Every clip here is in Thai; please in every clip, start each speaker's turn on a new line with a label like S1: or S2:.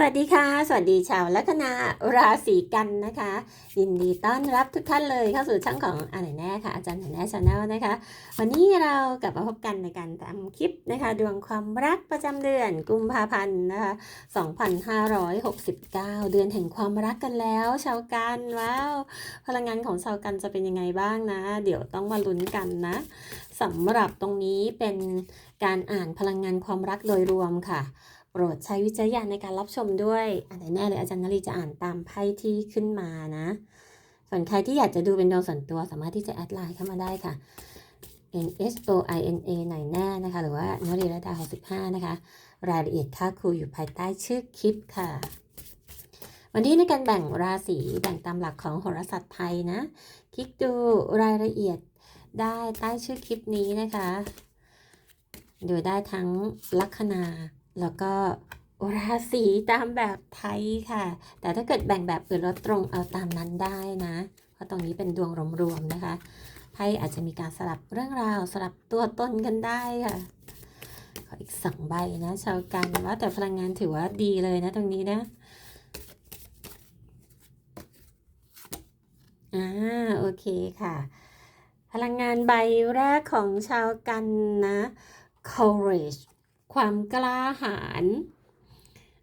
S1: สวัสดีค่ะ สวัสดีชาวลัคนาราศีกันนะคะ ยินดีต้อนรับทุกท่านเลยเข้าสู่ช่องของอาไหนแน่ค่ะ อาจารย์ไหนแน่ชาแนลนะคะ วันนี้เรากลับมาพบกันในการทำคลิปนะคะ ดวงความรักประจำเดือนกุมภาพันธ์นะคะ2569 เดือนแห่งความรักกันแล้ว ชาวกันว้าวพลังงานของชาวกันจะเป็นยังไงบ้างนะ เดี๋ยวต้องมาลุ้นกันนะสำหรับตรงนี้เป็นการอ่านพลังงานความรักโดยรวมค่ะ โปรดใช้วิจารณญาณในการรับชมด้วยอันไหนแน่เลยอาจารย์นลีจะอ่านตามไพ่ที่ขึ้นมานะ ส่วนใครที่อยากจะดูเป็นดวงส่วนตัวสามารถที่จะแอดไลน์เข้ามาได้ค่ะ N S O I N A ไหนแน่นะคะ หรือว่านรีระดา65 นะคะ รายละเอียดค่าครูอยู่ภายใต้ชื่อคลิปค่ะ วันนี้ในการแบ่งราศีแบ่งตามหลักของโหราศาสตร์ไทยนะ คลิกดูรายละเอียดได้ใต้ชื่อคลิปนี้นะคะ ดูได้ทั้งลัคนา แล้วก็ราศีตามแบบไทยค่ะ แต่ถ้าเกิดแบ่งแบบอื่นแล้วตรงเอาตามนั้นได้นะ เพราะตรงนี้เป็นดวงรวมๆนะคะไพ่อาจจะมีการสลับเรื่องราวสลับตัวตนกันได้ค่ะขออีกสองใบนะชาวกันว่าแต่พลังงานถือว่าดีเลยนะตรงนี้นะอ่าโอเคค่ะ พลังงานใบแรกของชาวกันนะ courage ความกล้าหาญ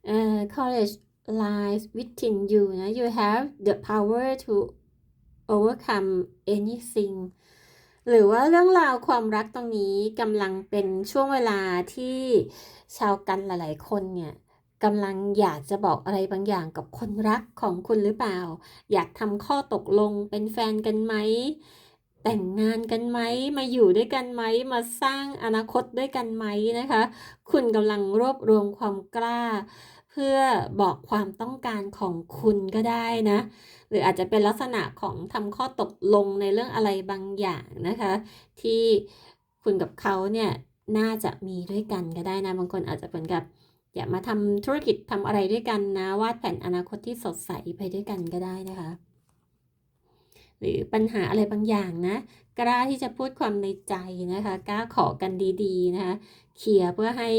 S1: เอ่อ courage lies within you นะ you have the power to overcome anything หรือว่าเรื่องราวความรักตรงนี้กำลังเป็นช่วงเวลาที่ชาวกันหลาย ๆ คนเนี่ยกำลังอยากจะบอกอะไรบางอย่างกับคนรักของคุณหรือเปล่า อยากทำข้อตกลงเป็นแฟนกันไหม แต่งงานกันไหมมาอยู่ด้วยกันไหมมาสร้างอนาคตด้วยกันไหมนะคะ คุณกำลังรวบรวมความกล้า เพื่อบอกความต้องการของคุณก็ได้นะ หรืออาจจะเป็นลักษณะของทำข้อตกลงในเรื่องอะไรบางอย่างนะคะ ที่คุณกับเขาเนี่ยน่าจะมีด้วยกันก็ได้นะบางคนอาจจะเหมือนกับอยากมาทำธุรกิจทำอะไรด้วยกันนะวาดแผนอนาคตที่สดใสไปด้วยกันก็ได้นะคะ หรือปัญหาอะไรบางอย่างนะกล้าที่จะพูดความในใจนะคะกล้าขอกันดีๆนะคะเคลียร์เพื่อให้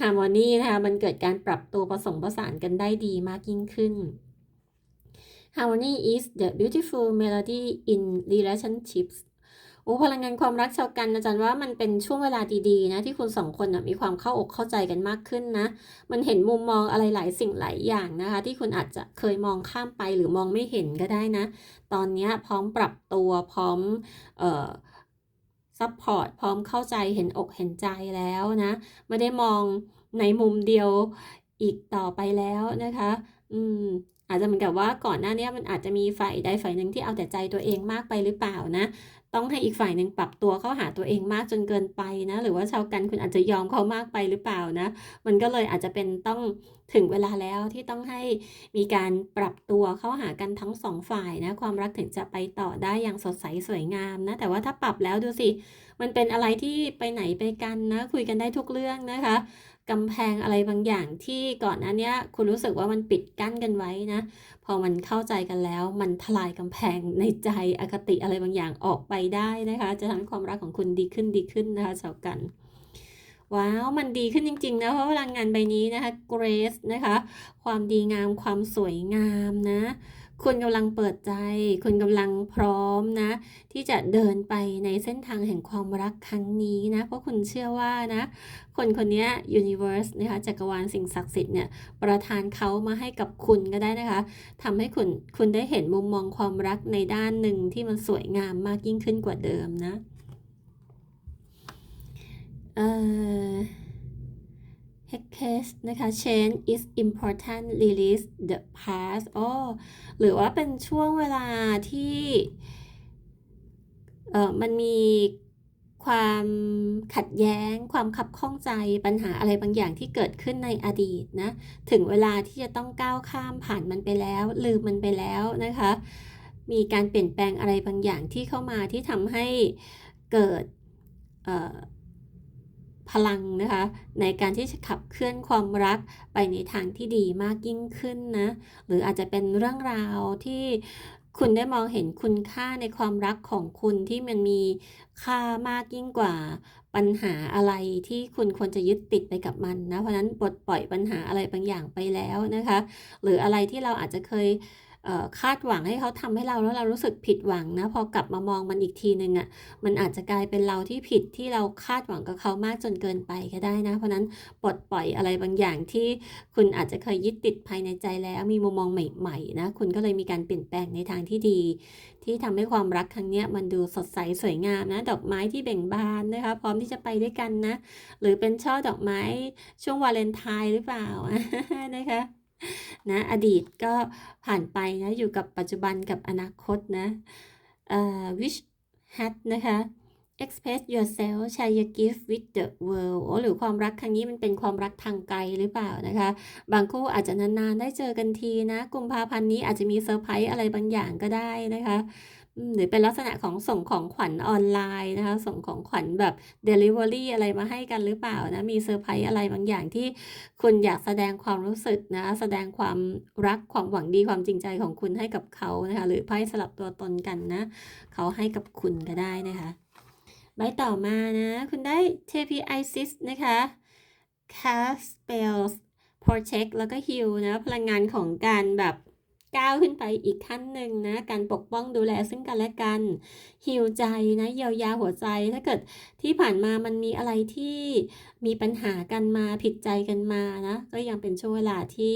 S1: ฮาร์โมนีนะคะมันเกิดการปรับตัวผสมผสานกันได้ดีมากยิ่งขึ้น Harmony is the beautiful melody in relationships อ้พลังงานความรักชาวกันอาจารย์ว่ามันเป็นช่วงเวลาดีๆนะที่คุณสองคนนะมีความเข้าอกเข้าใจกันมากขึ้นนะ มันเห็นมุมมองอะไรหลายสิ่งหลายอย่างนะคะ ที่คุณอาจจะเคยมองข้ามไปหรือมองไม่เห็นก็ได้นะ ตอนนี้พร้อมปรับตัวพร้อมเอ่อซัพพอร์ตพร้อมเข้าใจเห็นอกเห็นใจแล้วนะ ไม่ได้มองในมุมเดียวอีกต่อไปแล้วนะคะ อืมอาจจะเหมือนกับว่าก่อนหน้านี้มันอาจจะมีฝ่ายใดฝ่ายหนึ่งที่เอาแต่ใจตัวเองมากไปหรือเปล่านะ ต้องให้อีกฝ่ายหนึ่งปรับตัวเข้าหาตัวเองมากจนเกินไปนะ หรือว่าชาวกันคุณอาจจะยอมเขามากไปหรือเปล่านะ มันก็เลยอาจจะเป็นต้องถึงเวลาแล้วที่ต้องให้มีการปรับตัวเข้าหากันทั้งสองฝ่ายนะ ความรักถึงจะไปต่อได้อย่างสดใสสวยงามนะ แต่ว่าถ้าปรับแล้วดูสิ มันเป็นอะไรที่ไปไหนไปกันนะ คุยกันได้ทุกเรื่องนะคะ กำแพงอะไรบางอย่างที่ก่อนหน้านี้คุณรู้สึกว่ามันปิดกั้นกันไว้นะ พอมันเข้าใจกันแล้ว มันทลายกำแพงในใจอคติอะไรบางอย่างออกไปได้นะคะ จะทำให้ความรักของคุณดีขึ้นดีขึ้นนะคะชาวกันว้าว มันดีขึ้นจริง ๆ นะ เพราะพลังงานใบนี้นะคะ Grace นะคะ ความดีงาม ความสวยงามนะ คุณกำลังเปิดใจ คุณกำลังพร้อมนะ ที่จะเดินไปในเส้นทางแห่งความรักครั้งนี้นะ เพราะคุณเชื่อว่านะ คนคนนี้ Universe นะคะจักรวาลสิ่งศักดิ์สิทธิ์เนี่ยประทานเขามาให้กับคุณก็ได้นะคะทำให้คุณคุณได้เห็นมุมมองความรักในด้านหนึ่งที่มันสวยงามมากยิ่งขึ้นกว่าเดิมนะ เอ่อ h e c a s e นะคะ change is important release the past อ๋อหรือว่าเป็นช่วงเวลาที่เอ่อมันมีความขัดแย้ง ความขับข้องใจปัญหาอะไรบางอย่างที่เกิดขึ้นในอดีตนะ ถึงเวลาที่จะต้องก้าวข้ามผ่านมันไปแล้ว ลืมมันไปแล้วนะคะ มีการเปลี่ยนแปลงอะไรบางอย่างที่เข้ามาที่ทำให้เกิดเพลังนะคะ ในการที่จะขับเคลื่อนความรักไปในทางที่ดีมากยิ่งขึ้นนะ หรืออาจจะเป็นเรื่องราวที่คุณได้มองเห็นคุณค่าในความรักของคุณที่มันมีค่ามากยิ่งกว่าปัญหาอะไรที่คุณควรจะยึดติดไปกับมันนะ เพราะนั้นปลดปล่อยปัญหาอะไรบางอย่างไปแล้วนะคะ หรืออะไรที่เราอาจจะเคย คาดหวังให้เขาทำให้เราแล้วเรารู้สึกผิดหวังนะพอกลับมามองมันอีกทีหนึ่งอะ่ะมันอาจจะกลายเป็นเราที่ผิดที่เราคาดหวังกับเขามากจนเกินไปก็ได้นะ เพราะฉะนั้นปลดปล่อยอะไรบางอย่างที่คุณอาจจะเคยยึดติดภายในใจแล้วมีมุมมองใหม่ๆนะคุณก็เลยมีการเปลี่ยนแปลงในทางที่ดี ที่ทำให้ความรักครั้งนี้มันดูสดใสสวยงามนะ ดอกไม้ที่เบ่งบานนะคะพร้อมที่จะไปด้วยกันนะ หรือเป็นช่อดอกไม้ช่วงวาเลนไทน์หรือเปล่านะคะ นะอดีตก็ผ่านไปนะอยู่กับปัจจุบันกับอนาคตนะเอ่อ wish hat นะคะ express yourself share your gift with the world โอ้หรือความรักครั้งนี้มันเป็นความรักทางไกลหรือเปล่านะคะ บางคู่อาจจะนานๆได้เจอกันทีนะกุมภาพันธ์นี้อาจจะมีเซอร์ไพรส์อะไรบางอย่างก็ได้นะคะหรือเป็นลักษณะของส่งของขวัญออนไลน์นะคะ ส่งของขวัญแบบ Delivery อะไรมาให้กันหรือเปล่านะ มีเซอร์ไพรส์อะไรบางอย่างที่คุณอยากแสดงความรู้สึกนะ แสดงความรักความหวังดีความจริงใจของคุณให้กับเขานะคะ หรือไพ่สลับตัวตนกันนะ เขาให้กับคุณก็ได้นะคะ ใบต่อมานะ คุณได้ TP Isis นะคะ Cast Spells Protect แล้วก็ Heal นะ พลังงานของการแบบก้าวขึ้นไปอีกขั้นหนึ่งนะ การปกป้องดูแลซึ่งกันและกันฮิวใจนะเยียวยาหัวใจ ถ้าเกิดที่ผ่านมามันมีอะไรที่มีปัญหากันมาผิดใจกันมานะ ก็ยังเป็นช่วงเวลาที่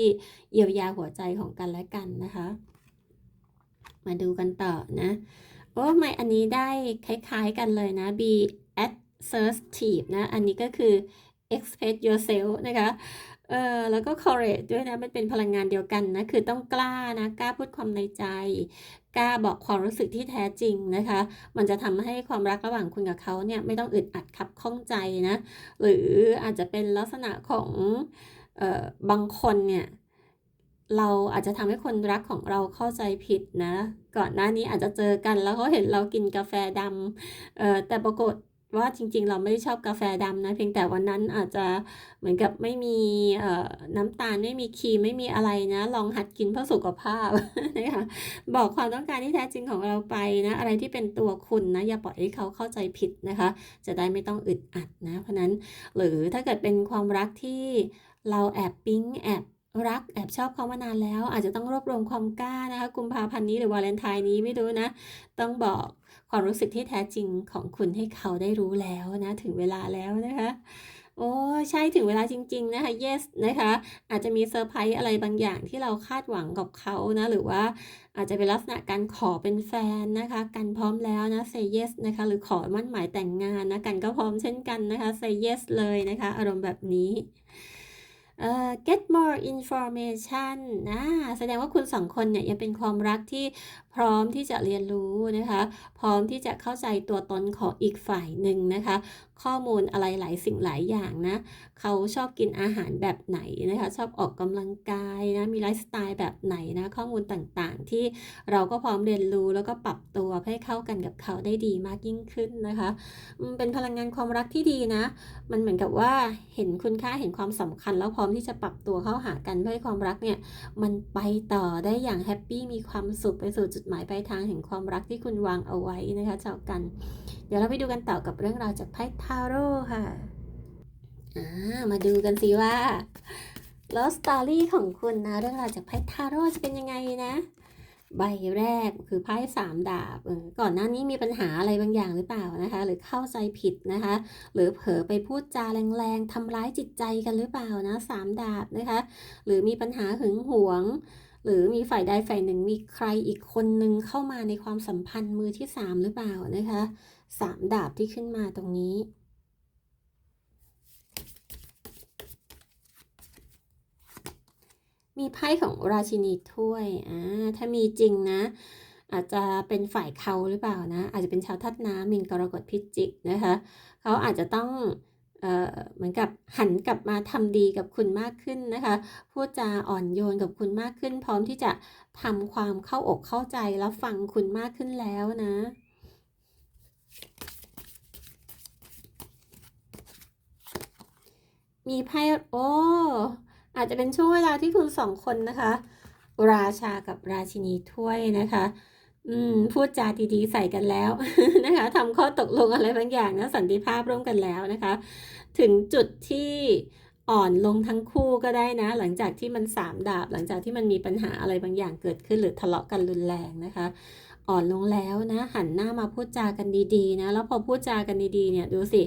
S1: เยียวยาหัวใจของกันและกันนะคะ มาดูกันต่อนะ โอ้ไม่อันนี้ได้คล้ายๆกันเลยนะ be assertive นะ อันนี้ก็คือ express yourself นะคะเออแล้วก็ courage ด้วยนะ มันเป็นพลังงานเดียวกันนะ คือต้องกล้านะ กล้าพูดความในใจ กล้าบอกความรู้สึกที่แท้จริงนะคะ มันจะทำให้ความรักระหว่างคุณกับเขาเนี่ย ไม่ต้องอึดอัดขับข้องใจนะ หรืออาจจะเป็นลักษณะของเอ่อบางคนเนี่ย เราอาจจะทำให้คนรักของเราเข้าใจผิดนะ ก่อนหน้านี้อาจจะเจอกันแล้วเขาเห็นเรากินกาแฟดำเอ่อแต่ปรากฏว่าจริง ๆ เราไม่ได้ชอบกาแฟดำนะ เพียงแต่วันนั้นอาจจะเหมือนกับไม่มีน้ำตาลไม่มีครีมไม่มีอะไรนะ ลองหัดกินเพื่อสุขภาพนะคะบอกความต้องการที่แท้จริงของเราไปนะอะไรที่เป็นตัวคุณนะอย่าปล่อยให้เขาเข้าใจผิดนะคะ จะได้ไม่ต้องอึดอัดนะ เพราะนั้นหรือถ้าเกิดเป็นความรักที่เราแอบปิ๊งแอบ รักแอบชอบเขามานานแล้ว อาจจะต้องรวบรวมความกล้านะคะกุมภาพันธ์นี้หรือวาเลนไทน์นี้ไม่รู้นะ ต้องบอกความรู้สึกที่แท้จริงของคุณให้เขาได้รู้แล้วนะ ถึงเวลาแล้วนะคะ โอ้ใช่ถึงเวลาจริง ๆ นะคะ yes นะคะ อาจจะมีเซอร์ไพรส์อะไรบางอย่างที่เราคาดหวังกับเขานะ หรือว่าอาจจะเป็นลักษณะการขอเป็นแฟนนะคะ กันพร้อมแล้วนะ say yes นะคะ หรือขอมั่นหมายแต่งงานนะ กันก็พร้อมเช่นกันนะคะ say yes เลยนะคะ อารมณ์แบบนี้ เอ่อ get more information นะแสดงว่าคุณสองคนเนี่ยยังเป็นความรักที่พร้อมที่จะเรียนรู้นะคะ พร้อมที่จะเข้าใจตัวตนของอีกฝ่ายหนึ่งนะคะข้อมูลอะไรหลายสิ่งหลายอย่างนะ เขาชอบกินอาหารแบบไหนนะคะ ชอบออกกำลังกายนะ มีไลฟ์สไตล์แบบไหนนะ ข้อมูลต่างๆ ที่เราก็พร้อมเรียนรู้แล้วก็ปรับตัวให้เข้ากันกับเขาได้ดีมากยิ่งขึ้นนะคะเป็นพลังงานความรักที่ดีนะ มันเหมือนกับว่าเห็นคุณค่าเห็นความสำคัญ แล้วพร้อมที่จะปรับตัวเข้าหากันเพื่อให้ความรักเนี่ยมันไปต่อได้อย่างแฮปปี้มีความสุขไปสู่จุดหมายปลายทางแห่งความรักที่คุณวางเอาไว้นะคะชาวกัน ดี๋ยวเราไปดูกันต่อกับเรื่องราวจากไพ่ทาโร่ค่ะมาดูกันสิว่าแล้วสตอรี่ของคุณนะ เรื่องราวจากไพ่ทาโร่จะเป็นยังไงนะ ใบแรกคือไพ่สามดาบก่อนหน้านี้มีปัญหาอะไรบางอย่างหรือเปล่านะคะ หรือเข้าใจผิดนะคะ หรือเผลอไปพูดจาแรงๆทำร้ายจิตใจกันหรือเปล่านะสามดาบนะคะ หรือมีปัญหาหึงหวง หรือมีฝ่ายใดฝ่ายหนึ่งมีใครอีกคนนึงเข้ามาในความสัมพันธ์มือที่สามหรือเปล่านะคะ สามดาบที่ขึ้นมาตรงนี้ มีไพ่ของราชินีถ้วยอ่าถ้ามีจริงนะ อาจจะเป็นฝ่ายเขาหรือเปล่านะ อาจจะเป็นชาวทัดน้ำมินกรกฎพิจิกนะคะ เขาอาจจะต้องเอ่อเหมือนกับหันกลับมาทำดีกับคุณมากขึ้นนะคะพูดจาอ่อนโยนกับคุณมากขึ้น พร้อมที่จะทำความเข้าอกเข้าใจแล้วฟังคุณมากขึ้นแล้วนะ มีไพ่โอ้อาจจะเป็นช่วงเวลาที่คุณสองคนนะคะ ราชากับราชินีถ้วยนะคะ อืม พูดจาดีๆใส่กันแล้วนะคะทำข้อตกลงอะไรบางอย่างนะสันติภาพร่วมกันแล้วนะคะ ถึงจุดที่อ่อนลงทั้งคู่ก็ได้นะ หลังจากที่มันสามดาบ หลังจากที่มันมีปัญหาอะไรบางอย่างเกิดขึ้นหรือทะเลาะกันรุนแรงนะคะ อ่อนลงแล้วนะ หันหน้ามาพูดจากันดีๆนะ แล้วพอพูดจากันดีๆเนี่ยดูสิ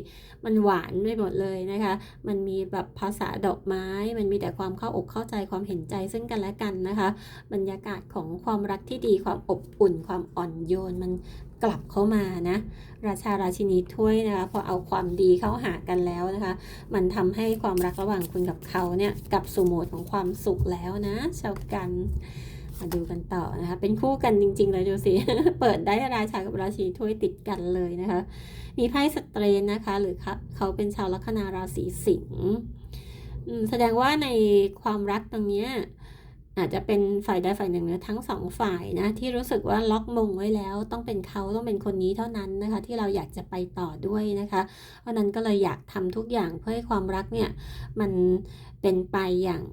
S1: มันหวานไปหมดเลยนะคะ มันมีแบบภาษาดอกไม้ มันมีแต่ความเข้าอกเข้าใจความเห็นใจซึ่งกันและกันนะคะ บรรยากาศของความรักที่ดีความอบอุ่น ความอ่อนโยนมันกลับเข้ามานะ ราชาราชินีถ้วยนะคะพอเอาความดีเข้าหากันแล้วนะคะ มันทำให้ความรักระหว่างคุณกับเขาเนี่ยกลับสู่โหมดของความสุขแล้วนะชาวกัน มาดูกันต่อนะคะ เป็นคู่กันจริง ๆ เลยดูสิ เปิดได้ราชากับราชีถ้วยติดกันเลยนะคะ มีไพ่สเตรนนะคะ หรือเขาเป็นชาวลัคนาราศีสิงห์แสดงว่าในความรักตรงเนี้ยอาจจะเป็นฝ่ายใดฝ่ายหนึ่งหรือทั้งสองฝ่ายนะที่รู้สึกว่าล็อกมงไว้แล้ว ต้องเป็นเขาต้องเป็นคนนี้เท่านั้นนะคะ ที่เราอยากจะไปต่อด้วยนะคะเพราะนั้นก็เลยอยากทำทุกอย่างเพื่อให้ความรักเนี่ยมันเป็นไปอย่าง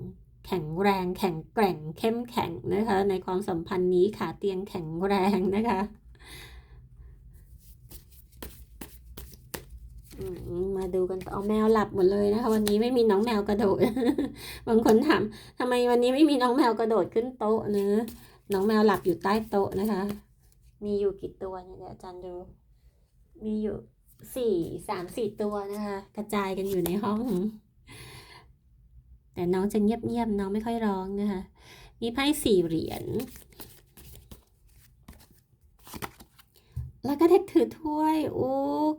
S1: แข็งแรง แข็งแกร่ง เข้มแข็งนะคะ ในความสัมพันธ์นี้ขาเตียงแข็งแรงนะคะมาดูกันเอาแมวหลับหมดเลยนะคะ วันนี้ไม่มีน้องแมวกระโดด บางคนถามทำไมวันนี้ไม่มีน้องแมวกระโดดขึ้นโต๊ะเนะน้องแมวหลับอยู่ใต้โต๊ะนะคะ มีอยู่กี่ตัวเนี่ยอาจารย์ดู มีอยู่สี่สามสี่ตัวนะคะ กระจายกันอยู่ในห้อง แต่น้องจะเงียบๆน้องไม่ค่อยร้องนะคะ มีไพ่สี่เหรียญ แล้วก็เด็กถือถ้วยโอ้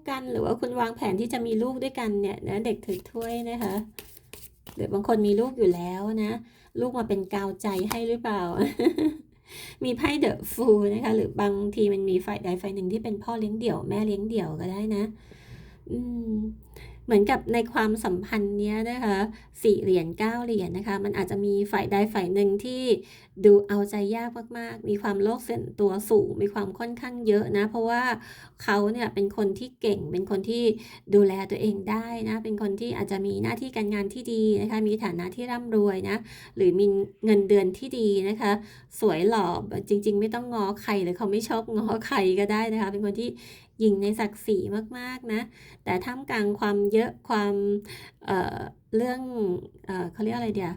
S1: กันหรือว่าคุณวางแผนที่จะมีลูกด้วยกันเนี่ยนะเด็กถือถ้วยนะคะหรือบางคนมีลูกอยู่แล้วนะ ลูกมาเป็นกาวใจให้หรือเปล่า มีไพ่เดอะฟูนะคะ หรือบางทีมันมีฝ่ายใดฝ่ายหนึ่งที่เป็นพ่อเลี้ยงเดี่ยวแม่เลี้ยงเดี่ยวก็ได้นะ อืม เหมือนกับในความสัมพันธ์เนี้ยนะคะสี่เหรียญเก้าเหรียญนะคะ มันอาจจะมีฝ่ายใดฝ่ายหนึ่งที่ดูเอาใจยากมากๆ มีความโลกส่วนตัวสูง มีความค่อนข้างเยอะนะ เพราะว่าเขาเนี่ยเป็นคนที่เก่ง เป็นคนที่ดูแลตัวเองได้นะ เป็นคนที่อาจจะมีหน้าที่การงานที่ดีนะคะ มีฐานะที่ร่ำรวยนะ หรือมีเงินเดือนที่ดีนะคะ สวยหล่อจริง ๆ ไม่ต้องงอใครหรือเขาไม่ชอบงอใครก็ได้นะคะ เป็นคนที่ หยิงในศักดิ์ศรีมากๆนะ แต่ท่ามกลางความเยอะความเเรื่องเอเขาเรียกอะไรเดียว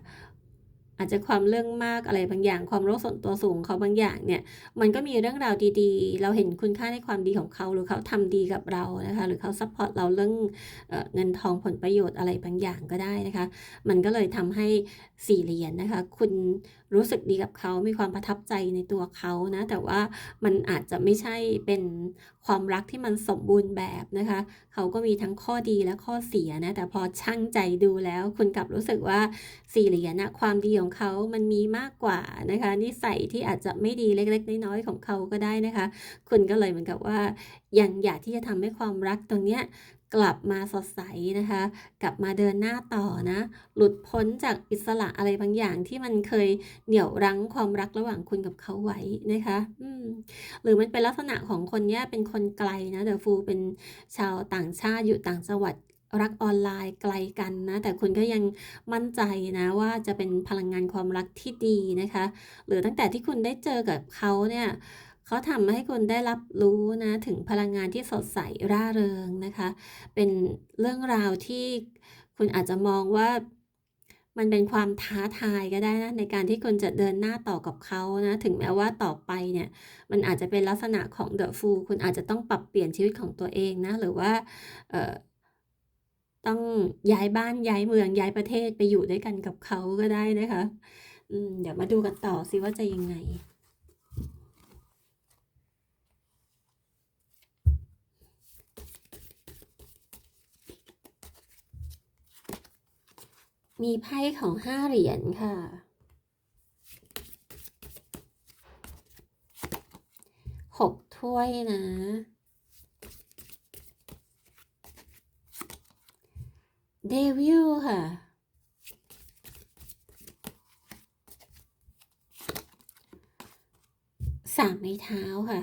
S1: อาจจะความเรื่องมากอะไรบางอย่าง ความโลกส่วนตัวสูงเขาบางอย่างเนี่ย มันก็มีเรื่องราวดีๆ เราเห็นคุณค่าในความดีของเขา หรือเขาทำดีกับเรานะคะ หรือเขาซัพพอร์ตเราเรื่องเอเงินทองผลประโยชน์อะไรบางอย่างก็ได้นะคะ มันก็เลยทำให้สี่เหรียญนะคะ คุณรู้สึกดีกับเขามีความประทับใจในตัวเขานะแต่ว่ามันอาจจะไม่ใช่เป็นความรักที่มันสมบูรณ์แบบนะคะเขาก็มีทั้งข้อดีและข้อเสียนะแต่พอช่างใจดูแล้วคุณกลับรู้สึกว่าสี่เหรียญนะความดีของเขามันมีมากกว่านะคะนิสัยที่อาจจะไม่ดีเล็ก ๆ น้อยๆของเขาก็ได้นะคะ คุณก็เลยเหมือนกับว่ายังอยากที่จะทำให้ความรักตรงเนี้ย กลับมาสดใสนะคะ กลับมาเดินหน้าต่อนะ หลุดพ้นจากอิสระอะไรบางอย่างที่มันเคยเหนี่ยวรั้งความรักระหว่างคุณกับเขาไว้นะคะอืมหรือมันเป็นลักษณะของคนเนี้ยเป็นคนไกลนะเดอะฟูเป็นชาวต่างชาติอยู่ต่างจังหวัดรักออนไลน์ไกลกันนะ แต่คุณก็ยังมั่นใจนะว่าจะเป็นพลังงานความรักที่ดีนะคะ หรือตั้งแต่ที่คุณได้เจอกับเขาเนี่ย เขาทำให้คุณได้รับรู้นะถึงพลังงานที่สดใสร่าเริงนะคะ เป็นเรื่องราวที่คุณอาจจะมองว่ามันเป็นความท้าทายก็ได้นะในการที่คุณจะเดินหน้าต่อกับเขานะถึงแม้ว่าต่อไปเนี่ยมันอาจจะเป็นลักษณะของเดอะฟูคุณอาจจะต้องปรับเปลี่ยนชีวิตของตัวเองนะหรือว่าต้องย้ายบ้านย้ายเมืองย้ายประเทศไปอยู่ด้วยกันกับเขาก็ได้นะคะเดี๋ยวมาดูกันต่อสิว่าจะยังไง มีไพ่ของห้าเหรียญค่ะ หกถ้วยนะ เดวิลค่ะ สามไม้เท้าค่ะ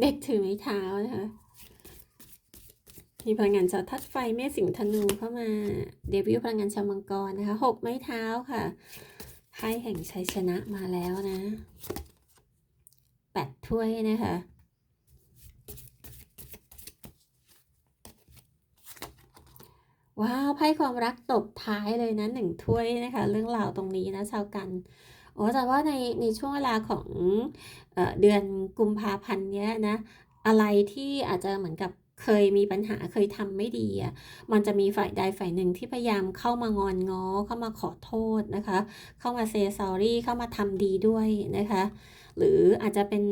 S1: เด็กถือไม้เท้านะคะ มีพลังงานชาวทัดไฟเมษสิงห์ธนูเข้ามา เดวิลพลังงานชาวมังกรนะคะหกไม้เท้าค่ะไพ่แห่งชัยชนะมาแล้วนะแปดถ้วยนะคะว้าวไพ่ความรักตบท้ายเลยนะหนึ่งถ้วยนะคะ เรื่องราวตรงนี้นะชาวกันโอ้แต่ว่าในในช่วงเวลาของเอเดือนกุมภาพันธ์เนี้ยนะ อะไรที่อาจจะเหมือนกับ เคยมีปัญหาเคยทำไม่ดีอะมันจะมีฝ่ายใดฝ่ายหนึ่งที่พยายามเข้ามางอนง้อเข้ามาขอโทษนะคะ เข้ามาเซ y s อรี่เข้ามาทำดีด้วยนะคะ หรืออาจจะเป็น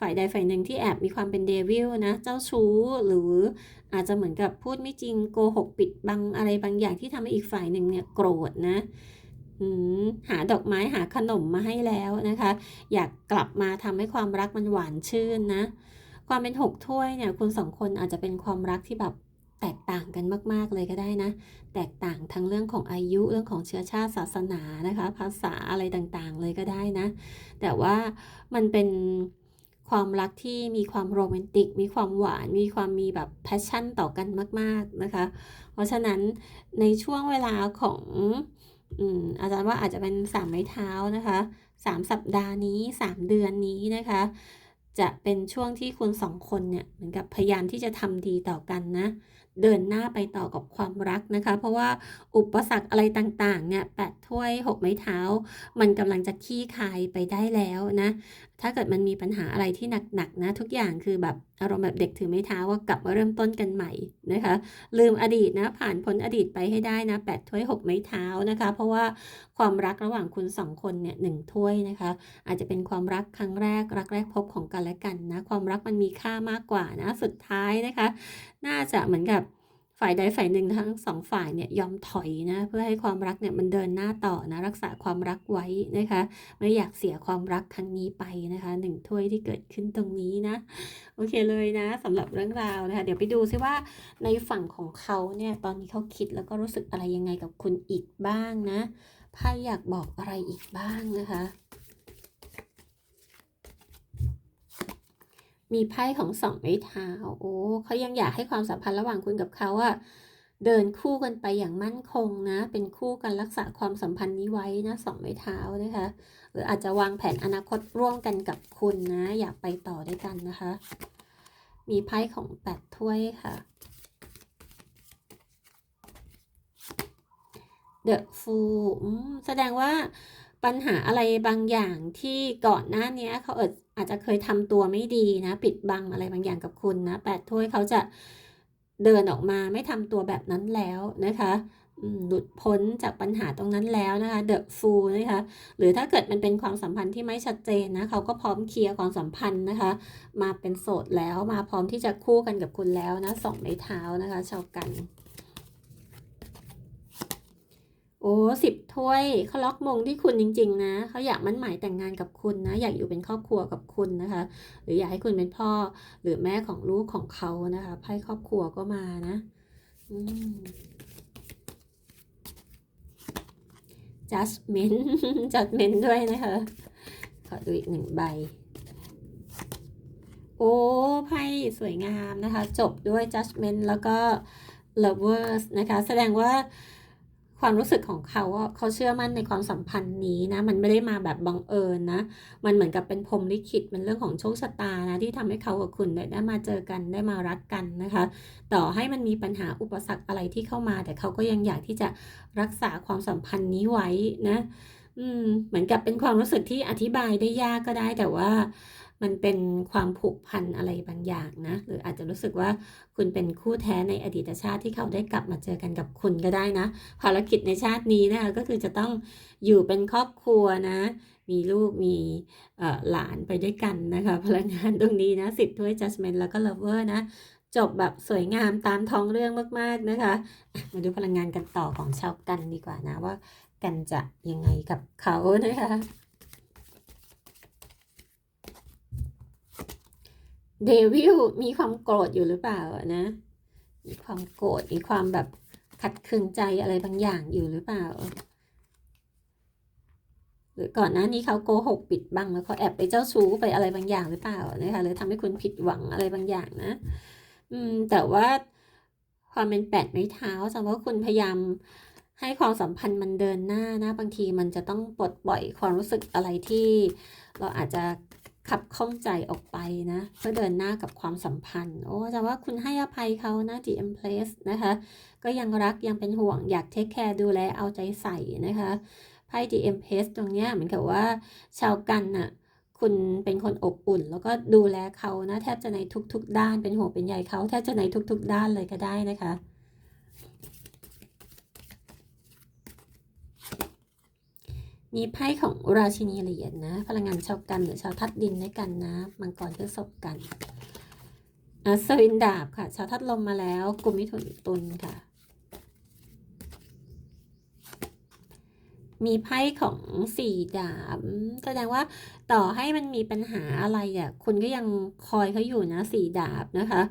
S1: ฝ่ายใดฝ่ายหนึ่งที่แอบมีความเป็นเดวิลนะเจ้าชู้หรืออาจจะเหมือนกับพูดไม่จริงโกหกปิดบังอะไรบางอย่างที่ทำให้อีกฝ่ายหนึ่งเนี่ยโกรธนะหาดอกไม้หาขนมมาให้แล้วนะคะ อยากกลับมาทำให้ความรักมันหวานชื่นนะ ความเป็นหกถ้วยเนี่ยคุณสองคนอาจจะเป็นความรักที่แบบแตกต่างกันมาก ๆ เลยก็ได้นะ แตกต่างทั้งเรื่องของอายุเรื่องของเชื้อชาติศาสนานะคะ ภาษาอะไรต่างๆ เลยก็ได้นะ แต่ว่ามันเป็นความรักที่มีความโรแมนติก มีความหวาน มีความมีแบบแพชชั่นต่อกันมาก ๆนะคะ เพราะฉะนั้นในช่วงเวลาของอืมอาจารย์ว่าอาจจะเป็นสามไม้เท้านะคะสามสัปดาห์นี้สามเดือนนี้นะคะ จะเป็นช่วงที่คุณสองคนเนี่ยเหมือนกับพยายามที่จะทำดีต่อกันนะ เดินหน้าไปต่อกับความรักนะคะ เพราะว่าอุปสรรคอะไรต่างๆเนี่ยแปดถ้วยหกไม้เท้า มันกำลังจะขี้คายไปได้แล้วนะ ถ้าเกิดมันมีปัญหาอะไรที่หนักๆนะทุกอย่างคือแบบอารมณ์แบบเด็กถือไม้เท้าว่ากลับมาเริ่มต้นกันใหม่นะคะ ลืมอดีตนะผ่านพ้นอดีตไปให้ได้นะแปดถ้วยหกไม้เท้านะคะ เพราะว่าความรักระหว่างคุณสองคนเนี่ยหนึ่งถ้วยนะคะ อาจจะเป็นความรักครั้งแรกรักแรกพบของกันและกันนะ ความรักมันมีค่ามากกว่านะสุดท้ายนะคะ น่าจะเหมือนกับ ฝ่ายใดฝ่ายหนึ่งทั้งสองฝ่ายเนี่ยยอมถอยนะเพื่อให้ความรักเนี่ยมันเดินหน้าต่อนะรักษาความรักไว้นะคะ ไม่อยากเสียความรักครั้งนี้ไปนะคะหนึ่งถ้วยที่เกิดขึ้นตรงนี้นะโอเคเลยนะสำหรับเรื่องราวนะคะเดี๋ยวไปดูซิว่าในฝั่งของเขาเนี่ยตอนนี้เขาคิดแล้วก็รู้สึกอะไรยังไงกับคุณอีกบ้างนะไพ่อยากบอกอะไรอีกบ้างนะคะ มีไพ่ของสองไม้เท้า โอ้เขายังอยากให้ความสัมพันธ์ระหว่างคุณกับเขาอะเดินคู่กันไปอย่างมั่นคงนะ เป็นคู่กันรักษาความสัมพันธ์นี้ไว้นะสองไม้เท้านะคะ หรืออาจจะวางแผนอนาคตร่วมกันกับคุณนะ อยากไปต่อด้วยกันนะคะ มีไพ่ของแปดถ้วยค่ะ The Fool อืมแสดงว่า ปัญหาอะไรบางอย่างที่ก่อนหน้านี้เขาอาจอาจจะเคยทำตัวไม่ดีนะ ปิดบังอะไรบางอย่างกับคุณนะแปดถ้วยเขาจะเดินออกมาไม่ทำตัวแบบนั้นแล้วนะคะหลุดพ้นจากปัญหาตรงนั้นแล้วนะคะ The Fool นะคะ หรือถ้าเกิดมันเป็นความสัมพันธ์ที่ไม่ชัดเจนนะเขาก็พร้อมเคลียร์ความสัมพันธ์นะคะ มาเป็นโสดแล้วมาพร้อมที่จะคู่กันกับคุณแล้วนะสองไม้เท้านะคะชาวกัน โอ้สิบถ้วยเขาล็อกมงที่คุณจริง ๆ นะเขาอยากมั่นหมายแต่งงานกับคุณนะ อยากอยู่เป็นครอบครัวกับคุณนะคะ หรืออยากให้คุณเป็นพ่อหรือแม่ของลูกของเขานะคะไพ่ครอบครัวก็มานะอ judgment judgment ด้วยนะคะ ขอดูอีกหนึ่งใบ โอ้ไพ่สวยงามนะคะ จบด้วย judgment แล้วก็ lovers นะคะ แสดงว่า ความรู้สึกของเขาอะเขาเชื่อมั่นในความสัมพันธ์นี้นะ มันไม่ได้มาแบบบังเอิญนะ มันเหมือนกับเป็นพรหมลิขิตมันเรื่องของโชคชะตานะที่ทำให้เขากับคุณได้ได้มาเจอกันได้มารักกันนะคะ ต่อให้มันมีปัญหาอุปสรรคอะไรที่เข้ามา แต่เขาก็ยังอยากที่จะรักษาความสัมพันธ์นี้ไว้นะ อืม เหมือนกับเป็นความรู้สึกที่อธิบายได้ยากก็ได้แต่ว่า มันเป็นความผูกพันอะไรบางอย่างนะ หรืออาจจะรู้สึกว่าคุณเป็นคู่แท้ในอดีตชาติที่เขาได้กลับมาเจอกันกับคุณก็ได้นะ ภารกิจในชาตินี้นะคะก็คือจะต้องอยู่เป็นครอบครัวนะ มีลูกมีหลานไปด้วยกันนะคะ พลังงานตรงนี้นะสิทธิ์ถ้วย judgment แล้วก็ lover นะจบแบบสวยงามตามท้องเรื่องมาก ๆ นะคะอะมาดูพลังงานกันต่อของชาวกันดีกว่านะว่ากันจะยังไงกับเขานะคะ เดวิลมีความโกรธอยู่หรือเปล่านะ มีความโกรธ มีความแบบขัดเคืองใจอะไรบางอย่างอยู่หรือเปล่า หรือก่อนหน้านี้เขาโกหกปิดบังแล้วเขาแอบไปเจ้าชู้ไปอะไรบางอย่างหรือเปล่านะคะหรือทำให้คุณผิดหวังอะไรบางอย่างนะ อืม แต่ว่าความเป็นแปดไม้เท้าแสดงว่าคุณพยายามให้ความสัมพันธ์มันเดินหน้านะ บางทีมันจะต้องปลดปล่อยความรู้สึกอะไรที่เราอาจจะ ขับข้องใจออกไปนะเพื่อเดินหน้ากับความสัมพันธ์ โอ้แต่ว่าคุณให้อภัยเขานะ The Empress นะคะ ก็ยังรักยังเป็นห่วงอยากเทคแคร์ดูแลเอาใจใส่นะคะไพ่ The Empress ตรงเนี้ยเหมือนกับว่าชาวกันน่ะคุณเป็นคนอบอุ่น แล้วก็ดูแลเขานะ แทบจะในทุก ๆ ด้านเป็นห่วงเป็นใยเขาแทบจะในทุก ๆ ด้านเลยก็ได้นะคะ มีไพ่ของราชินีเหรียญนะพลังงานชาวกันหรือชาวทัดดินด้วยกันนะมังกรพฤษภกันอัศวินดาบค่ะ ชาวทัดลมมาแล้วกลุ่มมิถุนตุลค่ะ มีไพ่ของสี่ดาบแสดงว่าต่อให้มันมีปัญหาอะไรอะคุณก็ยังคอยเขาอยู่นะสี่ดาบนะคะ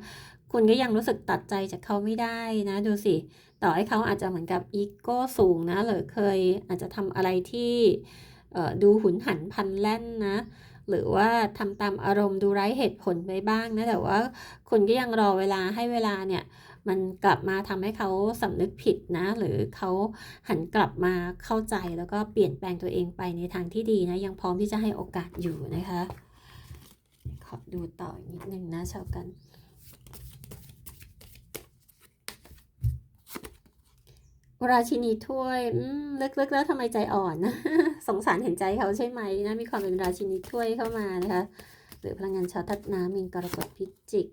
S1: คุณก็ยังรู้สึกตัดใจจากเขาไม่ได้นะ ดูสิ ต่อให้เขาอาจจะเหมือนกับอีโก้สูงนะหรือเคยอาจจะทำอะไรที่ดูหุนหันพันแล่นนะหรือว่าทำตามอารมณ์ดูไร้เหตุผลไปบ้างนะแต่ว่าคุณก็ยังรอเวลาให้เวลาเนี่ยมันกลับมาทำให้เขาสำนึกผิดนะ หรือเขาหันกลับมาเข้าใจแล้วก็เปลี่ยนแปลงตัวเองไปในทางที่ดีนะยังพร้อมที่จะให้โอกาสอยู่นะคะ ขอดูต่ออีกนิดนึงนะชาวกัน ราชินีถ้วยลึกๆแล้วทำไมใจอ่อนนะสงสารเห็นใจเขาใช่ไหมนะ มีความเป็นราชินีถ้วยเข้ามานะคะ หรือพลังงานชาวทัดน้ำมีกรกฎพิจิก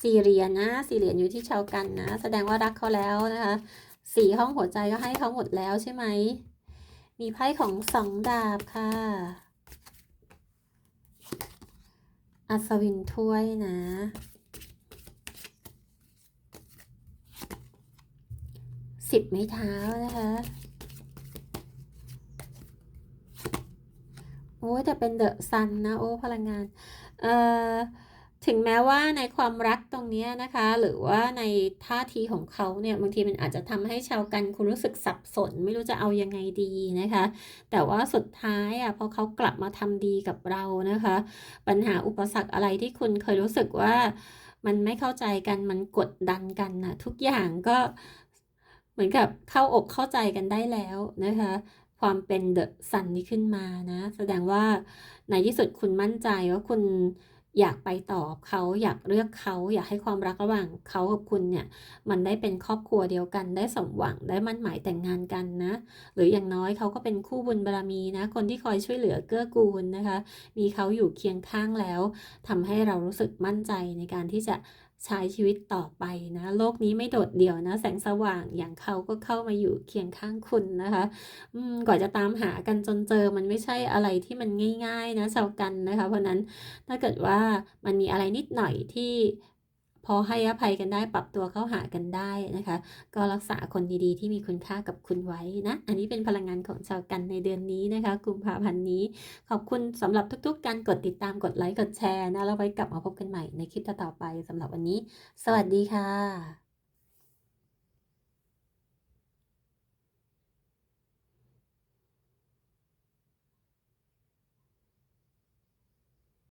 S1: สี่เหรียญนะสี่เหรียญอยู่ที่ชาวกันนะ แสดงว่ารักเขาแล้วนะคะสี่ห้องหัวใจก็ให้เขาหมดแล้วใช่ไหม มีไพ่ของสองดาบค่ะ อัศวินถ้วยนะ สิบไม้เท้านะคะ โอ้แต่เป็นเดอะซันนะ โอ้พลังงาน เอ่อ ถึงแม้ว่าในความรักตรงนี้นะคะ หรือว่าในท่าทีของเขาเนี่ย บางทีมันอาจจะทำให้ชาวกันคุณรู้สึกสับสน ไม่รู้จะเอายังไงดีนะคะ แต่ว่าสุดท้ายอะพอเขากลับมาทำดีกับเรานะคะ ปัญหาอุปสรรคอะไรที่คุณเคยรู้สึกว่ามันไม่เข้าใจกันมันกดดันกันนะทุกอย่างก็ เหมือนกับเข้าอกเข้าใจกันได้แล้วนะคะ ความเป็นเดอะซันนี้ขึ้นมานะ แสดงว่าในที่สุดคุณมั่นใจว่าคุณอยากไปต่อเขาอยากเลือกเขาอยากให้ความรักระหว่างเขากับคุณเนี่ย มันได้เป็นครอบครัวเดียวกันได้สมหวังได้มั่นหมายแต่งงานกันนะ หรืออย่างน้อยเขาก็เป็นคู่บุญบารมีนะ คนที่คอยช่วยเหลือเกื้อกูลนะคะ มีเขาอยู่เคียงข้างแล้วทำให้เรารู้สึกมั่นใจในการที่จะ ใช้ชีวิตต่อไปนะ โลกนี้ไม่โดดเดี่ยวนะ แสงสว่างอย่างเขาก็เข้ามาอยู่เคียงข้างคุณนะคะอืมกว่าจะตามหากันจนเจอมันไม่ใช่อะไรที่มันง่าย ๆ นะชาวกันนะคะ เพราะนั้นถ้าเกิดว่ามันมีอะไรนิดหน่อยที่ พอให้อภัยกันได้ปรับตัวเข้าหากันได้นะคะ ก็รักษาคนดีๆ ที่มีคุณค่ากับคุณไว้นะ อันนี้เป็นพลังงานของชาวกันในเดือนนี้นะคะกุมภาพันธ์นี้ ขอบคุณสำหรับทุกๆ การกดติดตามกดไลค์กดแชร์นะแล้วไว้กลับมาพบกันใหม่ในคลิปต่อๆไปสำหรับวันนี้ สวัสดีค่ะ